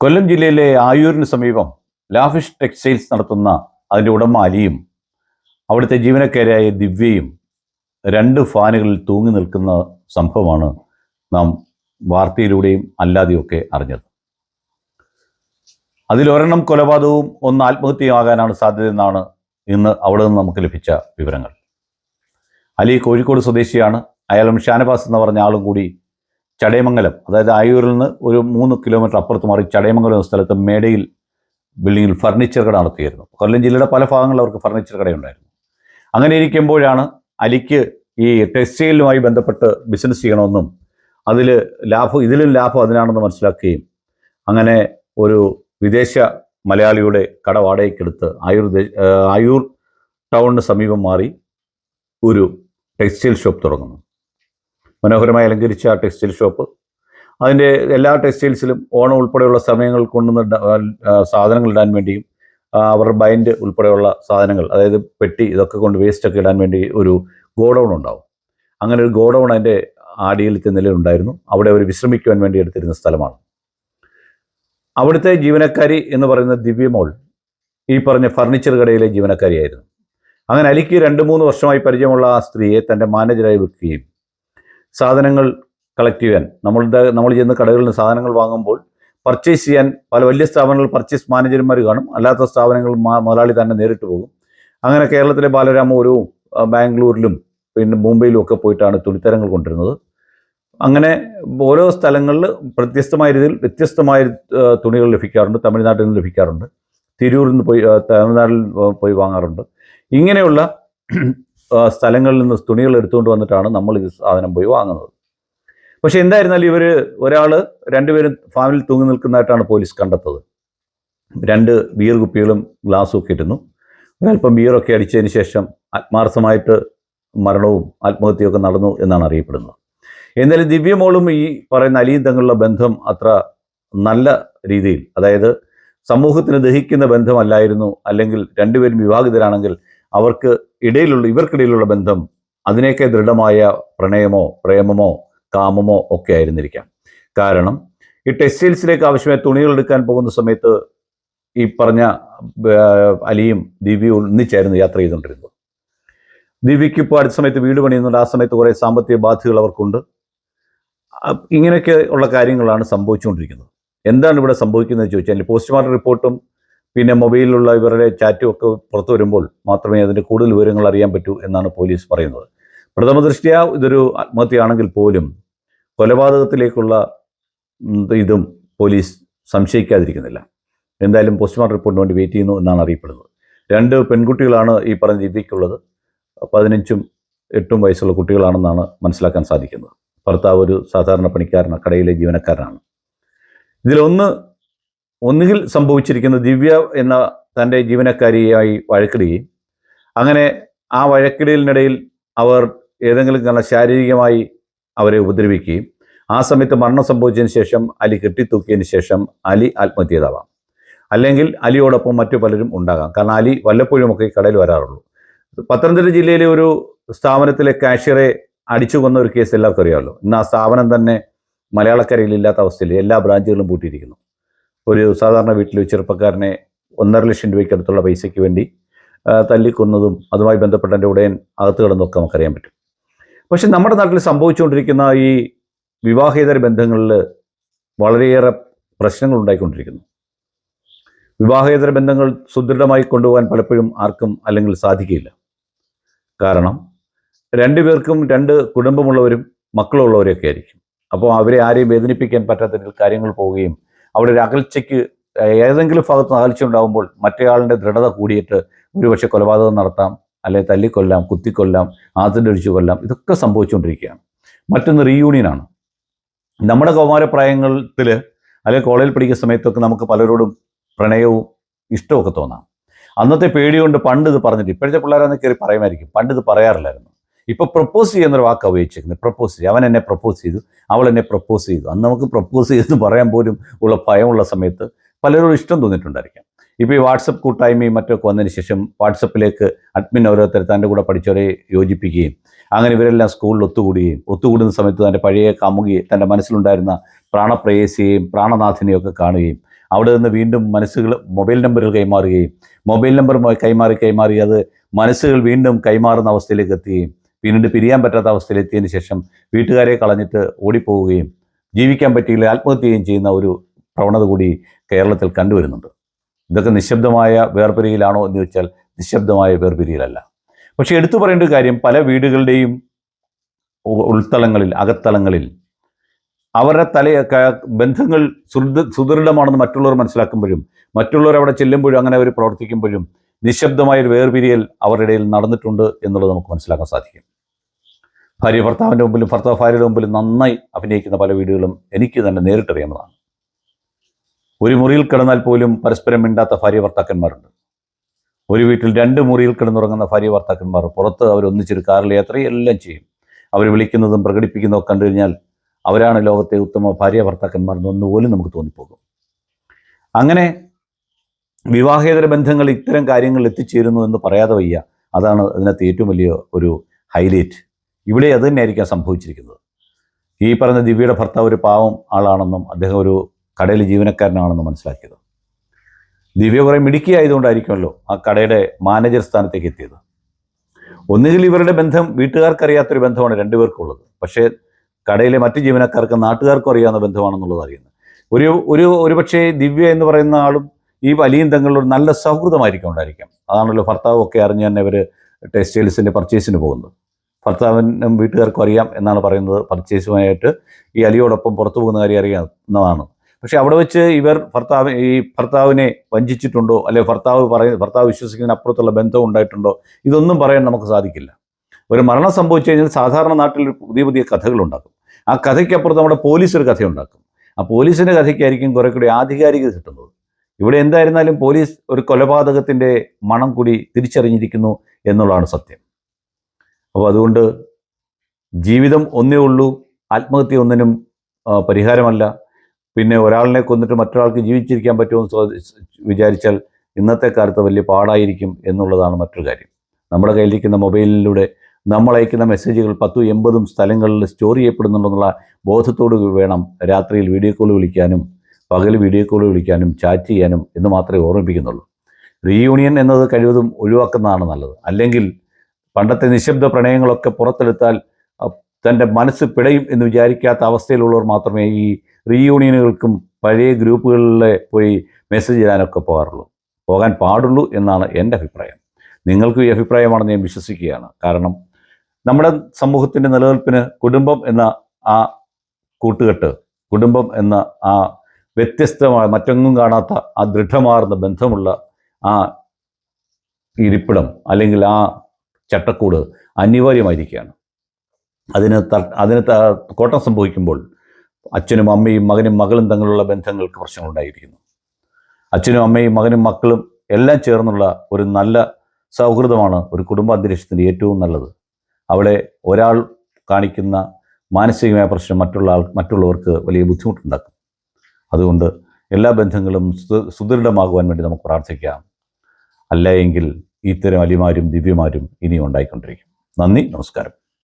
കൊല്ലം ജില്ലയിലെ ആയൂരിന് സമീപം lavish textiles നടത്തുന്ന അതിന്റെ ഉടമ അലിയും അവിടുത്തെ ജീവനക്കാരായ ദിവ്യയും രണ്ട് ഫാനുകളിൽ തൂങ്ങി നിൽക്കുന്ന സംഭവമാണ് നാം വാർത്തയിലൂടെയും അല്ലാതെയൊക്കെ അറിഞ്ഞത്. അതിലൊരെണ്ണം കൊലപാതകവും ഒന്ന് ആത്മഹത്യയാകാനാണ് സാധ്യതയെന്നാണ് ഇന്ന് അവിടെ നിന്ന് നമുക്ക് ലഭിച്ച വിവരങ്ങൾ. അലി കോഴിക്കോട് സ്വദേശിയാണ്. അയാളും ഷാനബാസ് എന്ന് പറഞ്ഞ ആളും കൂടി ചടയമംഗലം അതായത് ആയൂരിൽ നിന്ന് ഒരു മൂന്ന് കിലോമീറ്റർ അപ്പുറത്ത് മാറി ചടയമംഗലം എന്ന സ്ഥലത്ത് മേടയിൽ ബിൽഡിങ്ങിൽ ഫർണിച്ചർ കട നടത്തിയിരുന്നു. കൊല്ലം ജില്ലയുടെ പല ഭാഗങ്ങളിൽ അവർക്ക് ഫർണിച്ചർ കടയുണ്ടായിരുന്നു. അങ്ങനെ ഇരിക്കുമ്പോഴാണ് അലിക്ക് ഈ ടെക്സ്റ്റൈലുമായി ബന്ധപ്പെട്ട് ബിസിനസ് ചെയ്യണമെന്നും അതിൽ ലാഭം ഇതിലും ലാഭം അതിനാണെന്ന് മനസ്സിലാക്കുകയും അങ്ങനെ ഒരു വിദേശ മലയാളിയുടെ കട വാടകയ്ക്കെടുത്ത് ആയൂർ ആയൂർ ടൗണിന് സമീപം മാറി ഒരു ടെക്സ്റ്റൈൽ ഷോപ്പ് തുടങ്ങുന്നു. മനോഹരമായി അലങ്കരിച്ച ആ ടെക്സ്റ്റൈൽ ഷോപ്പ്. അതിന്റെ എല്ലാ ടെക്സ്റ്റൈൽസിലും ഓണം ഉൾപ്പെടെയുള്ള സമയങ്ങൾ കൊണ്ടുവന്ന് സാധനങ്ങൾ ഇടാൻ വേണ്ടിയും അവർ ബൈൻഡ് ഉൾപ്പെടെയുള്ള സാധനങ്ങൾ അതായത് പെട്ടി ഇതൊക്കെ കൊണ്ട് വേസ്റ്റൊക്കെ ഇടാൻ വേണ്ടി ഒരു ഗോഡൗൺ ഉണ്ടാവും. അങ്ങനെ ഒരു ഗോഡൗൺ അതിന്റെ ആടിയിലത്തെ നിലയിലുണ്ടായിരുന്നു അവിടെ അവർ വിശ്രമിക്കുവാൻ വേണ്ടി എടുത്തിരുന്ന സ്ഥലമാണ്. അവിടുത്തെ ജീവനക്കാരി എന്ന് പറയുന്ന ദിവ്യമോൾ ഈ പറഞ്ഞ ഫർണിച്ചർ കടയിലെ ജീവനക്കാരിയായിരുന്നു. അങ്ങനെ അലിക്ക് രണ്ട് മൂന്ന് വർഷമായി പരിചയമുള്ള ആ സ്ത്രീയെ തന്റെ മാനേജറായി വെക്കുകയും സാധനങ്ങൾ കളക്ട് ചെയ്യാൻ നമ്മളുടെ നമ്മൾ ചെന്ന് കടകളിൽ നിന്ന് സാധനങ്ങൾ വാങ്ങുമ്പോൾ പർച്ചേസ് ചെയ്യാൻ പല വലിയ സ്ഥാപനങ്ങൾ പർച്ചേസ് മാനേജർമാർ കാണും. അല്ലാത്ത സ്ഥാപനങ്ങൾ മുതലാളി തന്നെ നേരിട്ട് പോകും. അങ്ങനെ കേരളത്തിലെ ബാലരാമപുരവും ബാംഗ്ലൂരിലും പിന്നെ മുംബൈയിലും ഒക്കെ പോയിട്ടാണ് തുണിത്തരങ്ങൾ കൊണ്ടിരുന്നത് അങ്ങനെ ഓരോ സ്ഥലങ്ങളിൽ വ്യത്യസ്തമായ രീതിയിൽ വ്യത്യസ്തമായ തുണികൾ ലഭിക്കാറുണ്ട്. തമിഴ്നാട്ടിൽ നിന്ന് ലഭിക്കാറുണ്ട്. തിരൂരിൽ നിന്ന് പോയി തമിഴ്നാട്ടിൽ പോയി വാങ്ങാറുണ്ട്. ഇങ്ങനെയുള്ള സ്ഥലങ്ങളിൽ നിന്ന് തുണികൾ എടുത്തുകൊണ്ട് വന്നിട്ടാണ് നമ്മൾ ഇത് സാധനം പോയി വാങ്ങുന്നത്. പക്ഷെ എന്തായിരുന്നാലും ഇവർ ഒരാൾ രണ്ടുപേരും ഫാമിൽ തൂങ്ങി നിൽക്കുന്നതായിട്ടാണ് പോലീസ് കണ്ടെത്തത്. രണ്ട് ബിയർ കുപ്പികളും ഗ്ലാസ്സും ഒക്കെ ഇരുന്നു ഒരല്പം ബിയറൊക്കെ അടിച്ചതിന് ശേഷം ആത്മാർത്ഥമായിട്ട് മരണവും ആത്മഹത്യയൊക്കെ നടന്നു എന്നാണ് അറിയപ്പെടുന്നത്. എന്നാലും ദിവ്യമോളും ഈ പറയുന്ന അലിയും തങ്ങളുള്ള ബന്ധം അത്ര നല്ല രീതിയിൽ അതായത് സമൂഹത്തിന് ദഹിക്കുന്ന ബന്ധമല്ലായിരുന്നു അല്ലെങ്കിൽ രണ്ടുപേരും വിവാഹിതരാണെങ്കിൽ അവർക്ക് ഇടയിലുള്ള ഇവർക്കിടയിലുള്ള ബന്ധം അതിനേക്കെ ദൃഢമായ പ്രണയമോ പ്രേമമോ കാമമോ ഒക്കെ ആയിരുന്നിരിക്കാം. കാരണം ഈ ടെക്സ്റ്റൈൽസിലേക്ക് ആവശ്യമായ തുണികൾ എടുക്കാൻ പോകുന്ന സമയത്ത് ഈ പറഞ്ഞ അലിയും ദിവ്യയും ഒന്നിച്ചായിരുന്നു യാത്ര ചെയ്തുകൊണ്ടിരുന്നത്. ദിവ്യയ്ക്ക് ഇപ്പോൾ അടുത്ത സമയത്ത് വീട് പണിയുന്നുണ്ട്. ആ സമയത്ത് കുറേ സാമ്പത്തിക ബാധ്യതകൾ അവർക്കുണ്ട്. ഇങ്ങനെയൊക്കെ ഉള്ള കാര്യങ്ങളാണ് സംഭവിച്ചുകൊണ്ടിരിക്കുന്നത്. എന്താണ് ഇവിടെ സംഭവിക്കുന്നത് ചോദിച്ചാൽ പോസ്റ്റ്മോർട്ടം റിപ്പോർട്ടും പിന്നെ മൊബൈലിലുള്ള ഇവരുടെ ചാറ്റും ഒക്കെ പുറത്തു വരുമ്പോൾ മാത്രമേ അതിന്റെ കൂടുതൽ വിവരങ്ങൾ അറിയാൻ പറ്റൂ എന്നാണ് പോലീസ് പറയുന്നത്. പ്രഥമ ദൃഷ്ട്യാ ഇതൊരു ആത്മഹത്യയാണെങ്കിൽ പോലും കൊലപാതകത്തിലേക്കുള്ള ഇതും പോലീസ് സംശയിക്കാതിരിക്കുന്നില്ല. എന്തായാലും പോസ്റ്റ്മോർട്ടം റിപ്പോർട്ടിന് വേണ്ടി വെയിറ്റ് ചെയ്യുന്നു എന്നാണ് അറിയപ്പെടുന്നത്. രണ്ട് പെൺകുട്ടികളാണ് ഈ പറഞ്ഞ രീതിക്കുള്ളത്. പതിനഞ്ചും എട്ടും വയസ്സുള്ള കുട്ടികളാണെന്നാണ് മനസ്സിലാക്കാൻ സാധിക്കുന്നത്. ഭർത്താവ് ഒരു സാധാരണ പണിക്കാരനാണ് കടയിലെ ജീവനക്കാരനാണ്. ഇതിലൊന്ന് ഒന്നുകിൽ സംഭവിച്ചിരിക്കുന്ന ദിവ്യ എന്ന തന്റെ ജീവനക്കാരിയായി വഴക്കിടുകയും അങ്ങനെ ആ വഴക്കിടലിനിടയിൽ അവർ ഏതെങ്കിലും കാരണം ശാരീരികമായി അവരെ ഉപദ്രവിക്കുകയും ആ സമയത്ത് മരണം സംഭവിച്ചതിന് ശേഷം അലി കെട്ടിത്തൂക്കിയതിന് ശേഷം അലി ആത്മഹത്യതാവാം. അല്ലെങ്കിൽ അലിയോടൊപ്പം മറ്റു പലരും ഉണ്ടാകാം. കാരണം അലി വല്ലപ്പോഴുമൊക്കെ കടയിൽ വരാറുള്ളൂ. പത്തനംതിട്ട ജില്ലയിലെ ഒരു സ്ഥാപനത്തിലെ കാഷ്യറെ അടിച്ചു കൊന്ന ഒരു കേസ് എല്ലാവർക്കും അറിയാമല്ലോ. ഇന്ന് ആ സ്ഥാപനം തന്നെ മലയാളക്കരയിൽ ഇല്ലാത്ത അവസ്ഥയിൽ എല്ലാ ബ്രാഞ്ചുകളും പൂട്ടിയിരിക്കുന്നു. ഒരു സാധാരണ വീട്ടിൽ ചെറുപ്പക്കാരനെ ഒന്നര ലക്ഷം രൂപയ്ക്ക് അടുത്തുള്ള പൈസയ്ക്ക് വേണ്ടി തല്ലിക്കൊന്നതും അതുമായി ബന്ധപ്പെട്ട എന്റെ ഉടയൻ അകത്ത് കിടന്നൊക്കെ നമുക്കറിയാൻ പറ്റും. പക്ഷെ നമ്മുടെ നാട്ടിൽ സംഭവിച്ചുകൊണ്ടിരിക്കുന്ന ഈ വിവാഹേതര ബന്ധങ്ങളിൽ വളരെയേറെ പ്രശ്നങ്ങൾ ഉണ്ടായിക്കൊണ്ടിരിക്കുന്നു. വിവാഹേതര ബന്ധങ്ങൾ സുദൃഢമായി കൊണ്ടുപോകാൻ പലപ്പോഴും ആർക്കും അല്ലെങ്കിൽ സാധിക്കില്ല കാരണം രണ്ടുപേർക്കും രണ്ട് കുടുംബമുള്ളവരും മക്കളുള്ളവരൊക്കെ ആയിരിക്കും. അപ്പോൾ അവരെ ആരെയും വേദനിപ്പിക്കാൻ പറ്റാത്ത കാര്യങ്ങൾ പോവുകയും അവിടെ ഒരു അകൽച്ചയ്ക്ക് ഏതെങ്കിലും ഭാഗത്ത് അകൽച്ച ഉണ്ടാകുമ്പോൾ മറ്റേയാളിന്റെ ദൃഢത കൂടിയിട്ട് ഒരുപക്ഷെ കൊലപാതകം നടത്താം അല്ലെങ്കിൽ തല്ലിക്കൊല്ലാം കുത്തിക്കൊല്ലാം ആദ്യം കൊല്ലാം ഇതൊക്കെ സംഭവിച്ചുകൊണ്ടിരിക്കുകയാണ്. മറ്റൊന്ന് റീയൂണിയനാണ് നമ്മുടെ കൗമാരപ്രായങ്ങളിൽ അല്ലെങ്കിൽ കോളേജിൽ പഠിക്കുന്ന സമയത്തൊക്കെ നമുക്ക് പലരോടും പ്രണയവും ഇഷ്ടമൊക്കെ തോന്നാം. അന്നത്തെ പേടി കൊണ്ട് പണ്ട് ഇത് പറഞ്ഞിട്ട് ഇപ്പോഴത്തെ പിള്ളേരാന്ന് കയറി പറയുമായിരിക്കും പണ്ട് ഇത് പറയാറില്ലായിരുന്നു. ഇപ്പൊ പ്രപ്പോസ് ചെയ്യുന്നൊരു വാക്ക് ഉപയോഗിച്ചിരിക്കുന്നത് പ്രപ്പോസ് ചെയ്തു. അവൻ എന്നെ പ്രപ്പോസ് ചെയ്തു. അവൾ എന്നെ പ്രപ്പോസ് ചെയ്തു. അന്ന് നമുക്ക് പ്രപ്പോസ് ചെയ്തെന്ന് പറയാൻ പോലും ഉള്ള ഭയമുള്ള സമയത്ത് പലരോടും ഇഷ്ടം തോന്നിയിട്ടുണ്ടായിരിക്കാം. ഇപ്പോൾ ഈ വാട്സപ്പ് കൂട്ടായ്മയും മറ്റൊക്കെ വന്നതിന് ശേഷം വാട്സപ്പിലേക്ക് അഡ്മിൻ ഓരോരുത്തർ തന്റെ കൂടെ പഠിച്ചവരെ യോജിപ്പിക്കുകയും അങ്ങനെ ഇവരെല്ലാം സ്കൂളിൽ ഒത്തുകൂടുകയും ഒത്തുകൂടുന്ന സമയത്ത് തന്റെ പഴയ കാമുകിയെ തന്റെ മനസ്സിലുണ്ടായിരുന്ന പ്രാണപ്രേയസിയെയും പ്രാണനാഥിനെയും ഒക്കെ കാണുകയും അവിടെ നിന്ന് വീണ്ടും മനസ്സുകൾ മൊബൈൽ നമ്പറുകൾ കൈമാറുകയും മൊബൈൽ നമ്പർ കൈമാറി കൈമാറി അത് മനസ്സുകൾ വീണ്ടും കൈമാറുന്ന അവസ്ഥയിലേക്ക് എത്തുകയും പിന്നീട് പിരിയാൻ പറ്റാത്ത അവസ്ഥയിലെത്തിയതിന് ശേഷം വീട്ടുകാരെ കളഞ്ഞിട്ട് ഓടിപ്പോവുകയും ജീവിക്കാൻ പറ്റിയില്ല ആത്മഹത്യ ചെയ്യുന്ന ഒരു പ്രവണത കൂടി കേരളത്തിൽ കണ്ടുവരുന്നുണ്ട്. ഇതൊക്കെ നിശബ്ദമായ വേർപിരിയിലാണോ എന്ന് ചോദിച്ചാൽ നിശബ്ദമായ വേർപിരിയിലല്ല. പക്ഷെ എടുത്തു പറയേണ്ട കാര്യം പല വീടുകളുടെയും ഉൾത്തലങ്ങളിൽ അകത്തലങ്ങളിൽ അവരുടെ തല ബന്ധങ്ങൾ സുദൃ സുദൃഢമാണെന്ന് മറ്റുള്ളവർ മനസ്സിലാക്കുമ്പോഴും മറ്റുള്ളവർ അവിടെ ചെല്ലുമ്പോഴും അങ്ങനെ അവർ പ്രവർത്തിക്കുമ്പോഴും നിശബ്ദമായ ഒരു വേർപിരിയൽ അവരുടെ ഇടയിൽ നടന്നിട്ടുണ്ട് എന്നുള്ളത് നമുക്ക് മനസ്സിലാക്കാൻ സാധിക്കും. ഭാര്യ ഭർത്താവിന്റെ മുമ്പിലും ഭർത്താവ് ഭാര്യയുടെ മുമ്പിലും നന്നായി അഭിനയിക്കുന്ന പല വീടുകളും എനിക്ക് തന്നെ നേരിട്ടറിയാവുന്നതാണ്. ഒരു മുറിയിൽ കിടന്നാൽ പോലും പരസ്പരം മിണ്ടാത്ത ഭാര്യ ഭർത്താക്കന്മാരുണ്ട് ഒരു വീട്ടിൽ രണ്ട് മുറിയിൽ കിടന്നുറങ്ങുന്ന ഭാര്യ ഭർത്താക്കന്മാർ പുറത്ത് അവർ ഒന്നിച്ചൊരു കാറിൽ യാത്രയും എല്ലാം ചെയ്യും. അവർ വിളിക്കുന്നതും പ്രകടിപ്പിക്കുന്നതും കണ്ടു കഴിഞ്ഞാൽ അവരാണ് ലോകത്തെ ഉത്തമ ഭാര്യ ഭർത്താക്കന്മാർ എന്നൊന്നുപോലും നമുക്ക് തോന്നിപ്പോകും. അങ്ങനെ വിവാഹേതര ബന്ധങ്ങൾ ഇത്തരം കാര്യങ്ങളിൽ എത്തിച്ചേരുന്നു എന്ന് പറയാതെ വയ്യ. അതാണ് അതിനകത്ത് ഏറ്റവും വലിയ ഒരു ഹൈലൈറ്റ് ഇവിടെ അത് തന്നെയായിരിക്കാം സംഭവിച്ചിരിക്കുന്നത്. ഈ പറഞ്ഞ ദിവ്യയുടെ ഭർത്താവ് ഒരു പാവം ആളാണെന്നും അദ്ദേഹം ഒരു കടയിൽ ജീവനക്കാരനാണെന്നും മനസ്സിലാക്കിയത്. ദിവ്യ കുറേ മിടുക്കിയായതുകൊണ്ടായിരിക്കുമല്ലോ ആ കടയുടെ മാനേജർ സ്ഥാനത്തേക്ക് എത്തിയത്. ഒന്നുകിൽ ഇവരുടെ ബന്ധം വീട്ടുകാർക്കറിയാത്തൊരു ബന്ധമാണ് രണ്ടുപേർക്കുള്ളത്. പക്ഷേ കടയിലെ മറ്റ് ജീവനക്കാർക്ക് നാട്ടുകാർക്കും അറിയാവുന്ന ബന്ധമാണെന്നുള്ളത് അറിയുന്നത്. ഒരു ഒരു ഒരുപക്ഷേ ദിവ്യ എന്ന് പറയുന്ന ആളും ഈ വലിയും തങ്ങളുടെ ഒരു നല്ല സൗഹൃദമായിരിക്കും ഉണ്ടായിരിക്കാം. അതാണല്ലോ ഭർത്താവൊക്കെ അറിഞ്ഞ് തന്നെ ഇവർ ടെക്സ്റ്റൈൽസിന്റെ പർച്ചേസിന് പോകുന്നത്. ഭർത്താവിനും വീട്ടുകാർക്കും അറിയാം എന്നാണ് പറയുന്നത് പർച്ചേസുമായിട്ട്. ഈ അലിയോടൊപ്പം പുറത്തു പോകുന്ന കാര്യം അറിയാവുന്നതാണ്. പക്ഷേ അവിടെ വെച്ച് ഇവർ ഭർത്താവ് ഈ ഭർത്താവിനെ വഞ്ചിച്ചിട്ടുണ്ടോ? അല്ലെ ഭർത്താവ് പറയുന്ന ഭർത്താവ് വിശ്വസിക്കുന്നതിന് അപ്പുറത്തുള്ള ബന്ധം ഉണ്ടായിട്ടുണ്ടോ? ഇതൊന്നും പറയാൻ നമുക്ക് സാധിക്കില്ല. ഒരു മരണം സംഭവിച്ചു കഴിഞ്ഞാൽ സാധാരണ നാട്ടിൽ പുതിയ പുതിയ കഥകളുണ്ടാക്കും ആ കഥയ്ക്കപ്പുറത്ത് നമ്മുടെ പോലീസ് ഒരു കഥയുണ്ടാക്കും. ആ പോലീസിന്റെ കഥയ്ക്കായിരിക്കും കുറെ കൂടി ആധികാരികത കിട്ടുന്നത്. ഇവിടെ എന്തായിരുന്നാലും പോലീസ് ഒരു കൊലപാതകത്തിന്റെ മണം കൂടി തിരിച്ചറിഞ്ഞിരിക്കുന്നു എന്നുള്ളതാണ് സത്യം. അപ്പോൾ അതുകൊണ്ട് ജീവിതം ഒന്നേ ഉള്ളൂ ആത്മഹത്യ ഒന്നിനും പരിഹാരമല്ല. പിന്നെ ഒരാളിനെ കൊന്നിട്ട് മറ്റൊരാൾക്ക് ജീവിച്ചിരിക്കാൻ പറ്റുമെന്ന് വിചാരിച്ചാൽ ഇന്നത്തെ കാലത്ത് വലിയ പാടായിരിക്കും എന്നുള്ളതാണ് മറ്റൊരു കാര്യം. നമ്മുടെ കയ്യിലിരിക്കുന്ന മൊബൈലിലൂടെ നമ്മൾ അയക്കുന്ന മെസ്സേജുകൾ പത്തും എൺപതും സ്ഥലങ്ങളിൽ സ്റ്റോർ ചെയ്യപ്പെടുന്നുണ്ടെന്നുള്ള ബോധത്തോട് വേണം രാത്രിയിൽ വീഡിയോ കോൾ വിളിക്കാനും പകൽ വീഡിയോ കോൾ വിളിക്കാനും ചാറ്റ് ചെയ്യാനും എന്ന് മാത്രമേ ഓർമ്മിപ്പിക്കുന്നുള്ളൂ. റീയൂണിയൻ എന്നത് കഴിവതും ഒഴിവാക്കുന്നതാണ് നല്ലത്. അല്ലെങ്കിൽ പണ്ടത്തെ നിശബ്ദ പ്രണയങ്ങളൊക്കെ പുറത്തെടുത്താൽ തന്റെ മനസ്സ് പിടയും എന്ന് വിചാരിക്കാത്ത അവസ്ഥയിലുള്ളവർ മാത്രമേ ഈ റീയൂണിയനുകൾക്കും പഴയ ഗ്രൂപ്പുകളിലെ പോയി മെസ്സേജ് ചെയ്യാനൊക്കെ പോകാറുള്ളൂ. പോകാൻ പാടുള്ളൂ എന്നാണ് എന്റെ അഭിപ്രായം. നിങ്ങൾക്കും ഈ അഭിപ്രായമാണെന്ന് ഞാൻ വിശ്വസിക്കുകയാണ്. കാരണം നമ്മുടെ സമൂഹത്തിന്റെ നിലനിൽപ്പിന് കുടുംബം എന്ന ആ കൂട്ടുകെട്ട് കുടുംബം എന്ന ആ വ്യത്യസ്തമായ മറ്റൊന്നും കാണാത്ത ആ ദൃഢമാർന്ന ബന്ധമുള്ള ആ ഇരിപ്പിടം അല്ലെങ്കിൽ ആ ചട്ടക്കൂട് അനിവാര്യമായിരിക്കുകയാണ്. അതിന് ത അതിന് കോട്ടം സംഭവിക്കുമ്പോൾ അച്ഛനും അമ്മയും മകനും മകളും തമ്മിലുള്ള ബന്ധങ്ങൾക്ക് പ്രശ്നങ്ങളുണ്ടായിരിക്കുന്നു അച്ഛനും അമ്മയും മകനും മക്കളും എല്ലാം ചേർന്നുള്ള ഒരു നല്ല സൗഹൃദമാണ് ഒരു കുടുംബാന്തരീക്ഷത്തിന്റെ ഏറ്റവും നല്ലത്. അവിടെ ഒരാൾ കാണിക്കുന്ന മാനസികമായ പ്രശ്നം മറ്റുള്ള ആൾ മറ്റുള്ളവർക്ക് വലിയ ബുദ്ധിമുട്ടുണ്ടാക്കും. അതുകൊണ്ട് എല്ലാ ബന്ധങ്ങളും സുദൃഢമാകുവാൻ വേണ്ടി നമുക്ക് പ്രാർത്ഥിക്കാം. അല്ല എങ്കിൽ ഇത്തരം അലിമാരും ദിവ്യമാരും ഇനിയും ഉണ്ടായിക്കൊണ്ടിരിക്കും. നന്ദി നമസ്കാരം.